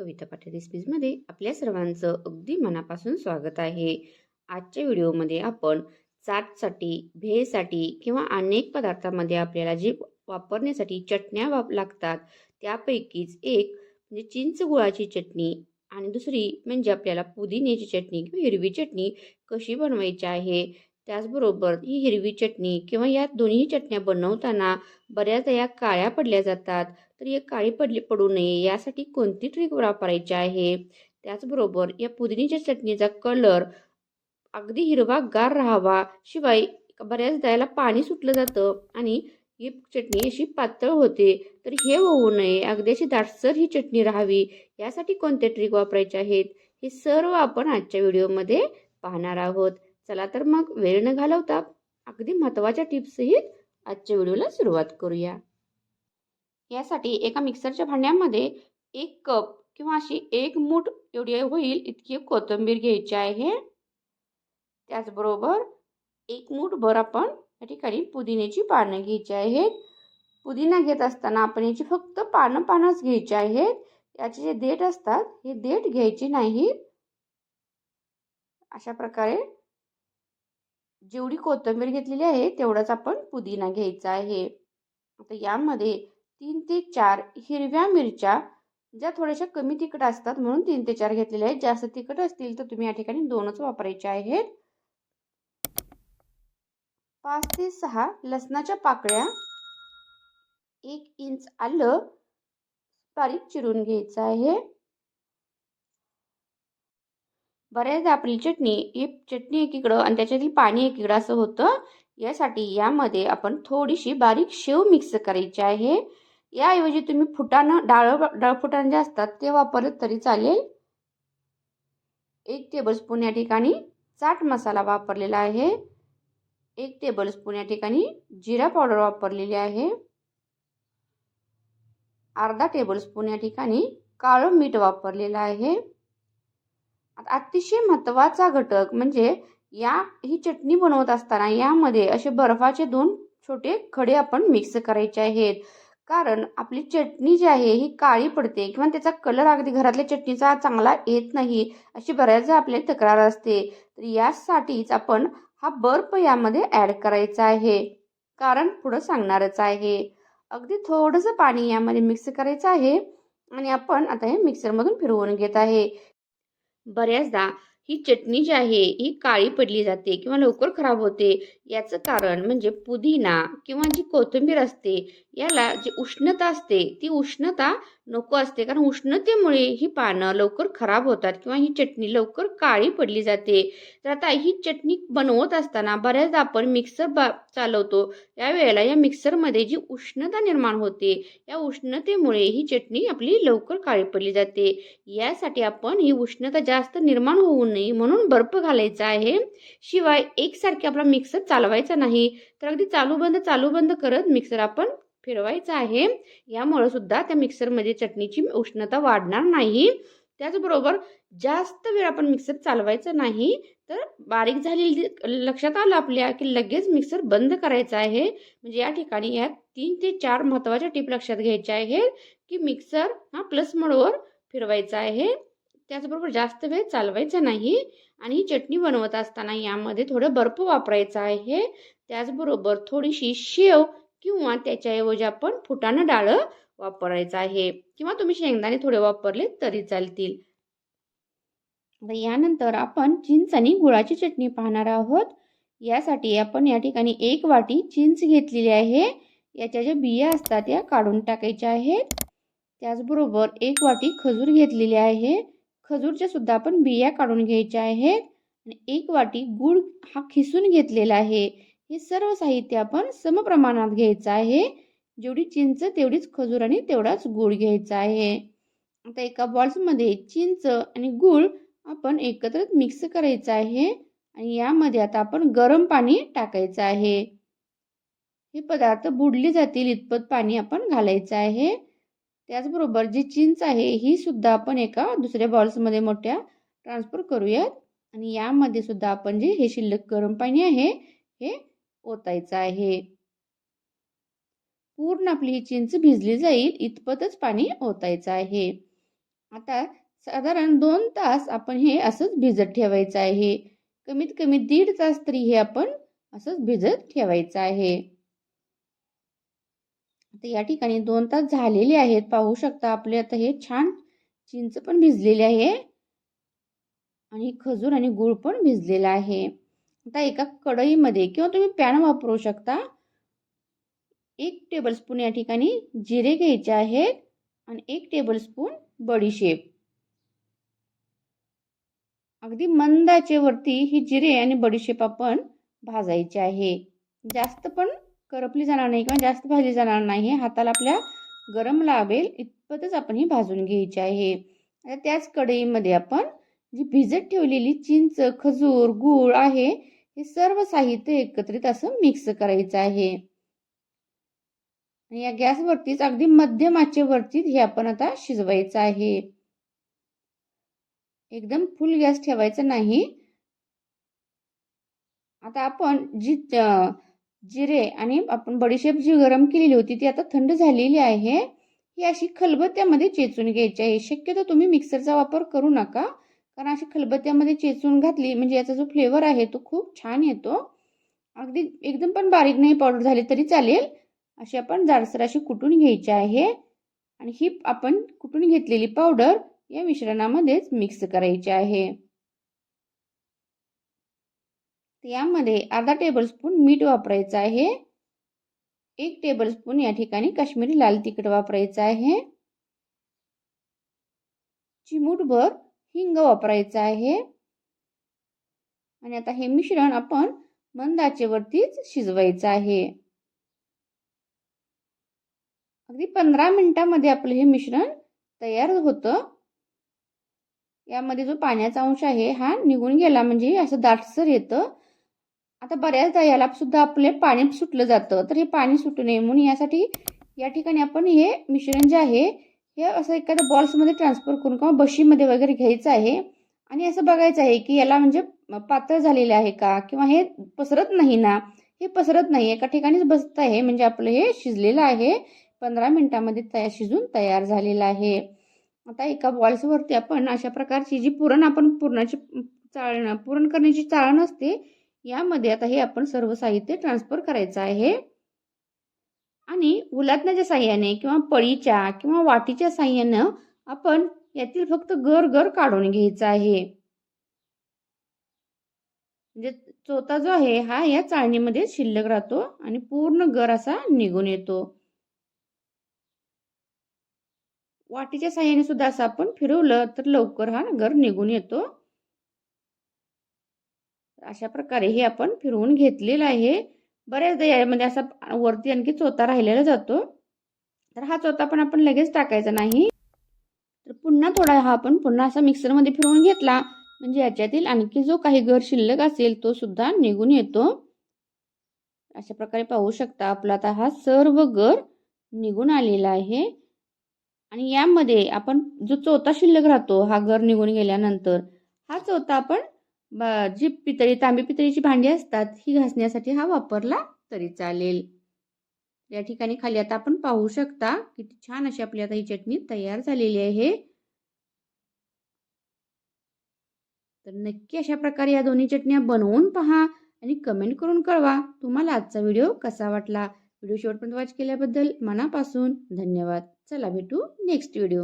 कविता पाटील रेसिपीजमध्ये आपल्या सर्वांचं अगदी मनापासून स्वागत आहे. आजच्या व्हिडिओमध्ये आपण चाटसाठी भेळसाठी किंवा अनेक पदार्थामध्ये आपल्याला जे वापरण्यासाठी चटण्या वाप लागतात त्यापैकीच एक म्हणजे चिंच गुळाची चटणी आणि दुसरी म्हणजे आपल्याला पुदिन्याची चटणी किंवा हिरवी चटणी कशी बनवायची आहे? त्याचबरोबर ही हिरवी चटणी किंवा या दोन्ही चटण्या बनवताना बऱ्याचदा या काळ्या पडल्या जातात. तर या काळी पडली पडू नये यासाठी कोणती ट्रिक वापरायची आहे? त्याचबरोबर या पुदिनीच्या चटणीचा कलर अगदी हिरवागार राहावा शिवाय बऱ्याचदा याला पाणी सुटलं जातं आणि ही चटणी अशी पातळ होते. तर हे होऊ नये. अगदी अशी दाटसर ही चटणी राहावी यासाठी कोणते ट्रिक वापरायचे आहेत? हे सर्व आपण आजच्या व्हिडिओमध्ये पाहणार आहोत. चला तर मग वेळ न घालवता अगदी महत्त्वाच्या टिप्ससहित आजच्या व्हिडिओला सुरुवात करूया. यासाठी एका मिक्सरच्या भांड्यामध्ये एक कप किंवा अशी एक मूठ एवढी होईल इतकी कोथिंबीर घ्यायची आहे. त्याचबरोबर एक मूठभर आपण या ठिकाणी पुदिन्याची पानं घ्यायची आहेत. पुदिना घेत असताना आपण याची फक्त पानं पानंच घ्यायची आहेत. याचे जे देठ असतात हे देठ घ्यायचे नाहीत. अशा प्रकारे जेवढी कोथिंबीर घेतलेली आहे तेवढाच आपण पुदिना घ्यायचा आहे. आता यामध्ये तीन ते चार हिरव्या मिरच्या ज्या थोड्याशा कमी तिखट असतात म्हणून तीन ते चार घेतलेल्या आहेत. जास्त तिखट असतील तर तुम्ही या ठिकाणी दोनच वापरायचे आहेत. पाच ते सहा लसणाच्या पाकळ्या एक इंच आलं बारीक चिरून घ्यायचं आहे. बऱ्याचदा आपली चटणी ही चटणी एकीकडं आणि त्याच्यातील पाणी एकीकडं असं होतं यासाठी यामध्ये आपण थोडीशी बारीक शेव मिक्स करायची आहे. याऐवजी तुम्ही फुटाणं डाळ डाळफुटाणं जे असतात ते वापरत तरी चालेल. एक टेबलस्पून या ठिकाणी चाट मसाला वापरलेला आहे. एक टेबलस्पून या ठिकाणी जिरा पावडर वापरलेली आहे. अर्धा टेबलस्पून या ठिकाणी काळं मीठ वापरलेलं आहे. अतिशय महत्त्वाचा घटक म्हणजे या ही चटणी बनवत असताना यामध्ये असे बर्फाचे दोन छोटे खडे आपण मिक्स करायचे आहेत. कारण आपली चटणी जी आहे ही काळी पडते किंवा त्याचा कलर अगदी घरातल्या चटणीचा चांगला येत नाही अशी बऱ्याचदा आपल्याला तक्रार असते. तर यासाठीच आपण हा बर्फ यामध्ये ॲड करायचा आहे. कारण पुढं सांगणारच आहे. अगदी थोडंसं पाणी यामध्ये मिक्स करायचं आहे आणि आपण आता हे मिक्सरमधून फिरवून घेत आहे. बऱ्याचदा ही चटणी जी आहे ही काळी पडली जाते किंवा लवकर खराब होते. याचं कारण म्हणजे पुदिना किंवा जी कोथिंबीर असते याला जी उष्णता असते ती उष्णता नको असते. कारण उष्णतेमुळे ही पानं लवकर खराब होतात किंवा ही चटणी लवकर काळी पडली जाते. तर आता ही चटणी बनवत असताना बऱ्याचदा आपण मिक्सर बा चालवतो. यावेळेला या मिक्सरमध्ये जी उष्णता निर्माण होते या उष्णतेमुळे ही चटणी आपली लवकर काळी पडली जाते. यासाठी आपण ही उष्णता जास्त निर्माण होऊ नये म्हणून बर्फ घालायचा आहे. शिवाय एकसारखे आपला मिक्सर चालवायचा नाही. तर अगदी चालू बंद चालू बंद करत मिक्सर आपण फिरवायचं आहे. यामुळं सुद्धा त्या मिक्सरमध्ये चटणीची उष्णता वाढणार नाही. त्याचबरोबर जास्त वेळ आपण मिक्सर चालवायचं नाही तर बारीक झालेली लक्षात आलं आपल्या की लगेच मिक्सर बंद करायचा आहे. म्हणजे या ठिकाणी यात तीन ते चार महत्त्वाच्या टीप लक्षात घ्यायच्या आहेत की मिक्सर हा प्लस मोडवर फिरवायचा आहे. त्याचबरोबर जास्त वेळ चालवायचा नाही आणि ही चटणी बनवत असताना यामध्ये थोडं बर्फ वापरायचा आहे. त्याचबरोबर थोडीशी शेव किंवा त्याच्याऐवजी आपण फुटाणा डाळ वापरायचं आहे. किंवा तुम्ही शेंगदाणे थोडे वापरले तरी चालतील. यानंतर आपण चिंच आणि गुळाची चटणी पाहणार आहोत. यासाठी आपण या ठिकाणी एक वाटी चिंच घेतलेली आहे. याच्या ज्या बिया असतात या काढून टाकायच्या आहेत. त्याचबरोबर एक वाटी खजूर घेतलेली आहे. खजूरच्या सुद्धा आपण बिया काढून घ्यायच्या आहेत. आणि एक वाटी गूळ हा खिसून घेतलेला आहे. हे सर्व साहित्य आपण समप्रमाणात घ्यायचं आहे. जेवढी चिंच तेवढीच खजूर आणि तेवढाच गूळ घ्यायचा आहे. आता एका बॉल्समध्ये चिंच आणि गूळ आपण एकत्र मिक्स करायचं आहे. आणि यामध्ये आता आपण गरम पाणी टाकायचं आहे. हे पदार्थ बुडले जातील इतपत पाणी आपण घालायचं आहे. त्याचबरोबर जी चिंच आहे ही सुद्धा आपण एका दुसऱ्या बॉल्समध्ये मोठ्या ट्रान्सफर करूयात. आणि यामध्ये सुद्धा आपण जे हे शिल्लक गरम पाणी आहे हे ओतायचं आहे. पूर्ण आपली ही चिंच भिजली जाईल इतपतच पाणी ओतायचं आहे. आता साधारण दोन तास आपण हे असंच भिजत ठेवायचं आहे. कमीत कमी दीड तास तरी हे आपण असंच भिजत ठेवायचं आहे. आता या ठिकाणी दोन तास झालेले आहेत. पाहू शकता आपले आता हे छान चिंच पण भिजलेली आहे. आणि खजूर आणि गूळ पण भिजलेला आहे. आता एका कढईमध्ये किंवा तुम्ही पॅन वापरू शकता. एक टेबलस्पून या ठिकाणी जिरे घ्यायचे आहेत आणि एक टेबलस्पून बडीशेप अगदी मंदाचे वरती ही जिरे आणि बडीशेप आपण भाजायचे आहे. जास्त पण करपली जाणार नाही किंवा जास्त भाजली जाणार नाही. हाताला आपल्या गरम लावेल इतपतच आपण ही भाजून घ्यायची आहे. त्याच कढईमध्ये आपण जी भिजत ठेवलेली चिंच खजूर गूळ आहे हे सर्व साहित्य एकत्रित असं मिक्स करायचं आहे. आणि या गॅसवरतीच अगदी मध्यम आचेवरतीच हे आपण आता शिजवायचं आहे. एकदम फुल गॅस ठेवायचा नाही. आता आपण जी जिरे आणि आपण बडीशेप जी गरम केलेली होती ती आता थंड झालेली आहे. ही अशी खलबत्त्यामध्ये चेचून घ्यायची आहे. शक्यतो तुम्ही मिक्सरचा वापर करू नका. कारण अशी खलबत्त्यामध्ये चेचून घातली म्हणजे याचा जो फ्लेवर आहे तो खूप छान येतो. अगदी एकदम पण बारीक नाही पावडर झाली तरी चालेल. अशी आपण जाडसर अशी कुटून घ्यायची आहे. आणि ही आपण कुटून घेतलेली पावडर या मिश्रणामध्येच मिक्स करायची आहे. यामध्ये अर्धा टेबलस्पून मीठ वापरायचं आहे. एक टेबलस्पून या ठिकाणी काश्मीरी लाल तिखट वापरायचं आहे. चिमूटभर हिंग वापरायचं आहे. आणि आता हे मिश्रण आपण मंद आचेवरतीच शिजवायचं आहे. अगदी पंधरा मिनिटामध्ये आपलं हे मिश्रण तयार होतं. यामध्ये जो पाण्याचा अंश आहे हा निघून गेला म्हणजे असं दाटसर येतं. आता बऱ्याचदा याला सुद्धा आपले पाणी सुटलं जातं. तर हे पाणी सुटू नये. म्हणून यासाठी या ठिकाणी आपण हे मिश्रण जे आहे हे असं एखाद्या बॉल्समध्ये ट्रान्सफर करून किंवा बशीमध्ये वगैरे घ्यायचं आहे. आणि असं बघायचं आहे की याला म्हणजे पातळ झालेले आहे का? किंवा हे पसरत नाही ना? हे पसरत नाही. एका ठिकाणीच बसत आहे. म्हणजे आपलं हे शिजलेलं आहे. पंधरा मिनिटामध्ये तयार शिजून तयार झालेलं आहे. आता एका बॉल्सवरती आपण अशा प्रकारची जी पुरण आपण पुरणाची चाळण पुरण करण्याची चाळण असते यामध्ये आता हे आपण सर्व साहित्य ट्रान्सफर करायचं आहे. आणि उलाटण्याच्या साह्याने किंवा पळीच्या किंवा वाटीच्या साह्यानं आपण यातील फक्त गर गर काढून घ्यायचा आहे. म्हणजे चोथा जो आहे हा या चाळणीमध्ये शिल्लक राहतो आणि पूर्ण गर असा निघून येतो. वाटीच्या साह्याने सुद्धा असं आपण फिरवलं तर लवकर हा गर निघून येतो. अशा प्रकारे हे आपण फिरवून घेतलेलं आहे. बऱ्याचदा यामध्ये म्हणजे असा वरती आणखी चोथा राहिलेला जातो. तर हा चोथा पण आपण लगेच टाकायचा नाही. तर पुन्हा थोडा हा आपण पुन्हा असा मिक्सरमध्ये फिरवून घेतला. म्हणजे याच्यातील आणखी जो काही घर शिल्लक असेल तो सुद्धा निघून येतो. अशा प्रकारे पाहू शकता आपला आता हा सर्व गर निघून आलेला आहे. आणि यामध्ये आपण जो चौथा शिल्लक राहतो हा गर निघून गेल्यानंतर हा चौथा आपण जी पितळी तांबी पितळीची भांडी असतात ही घासण्यासाठी हा वापरला तरी चालेल. या ठिकाणी खाली आता आपण पाहू शकता किती छान अशी आपली आता ही चटणी तयार झालेली आहे. तर नक्की अशा प्रकारे या दोन्ही चटण्या बनवून पहा आणि कमेंट करून कळवा तुम्हाला आजचा व्हिडिओ कसा वाटला? व्हिडिओ शेवटपर्यंत वॉच केल्याबद्दल मनापासून धन्यवाद. चला भेटू नेक्स्ट व्हिडिओ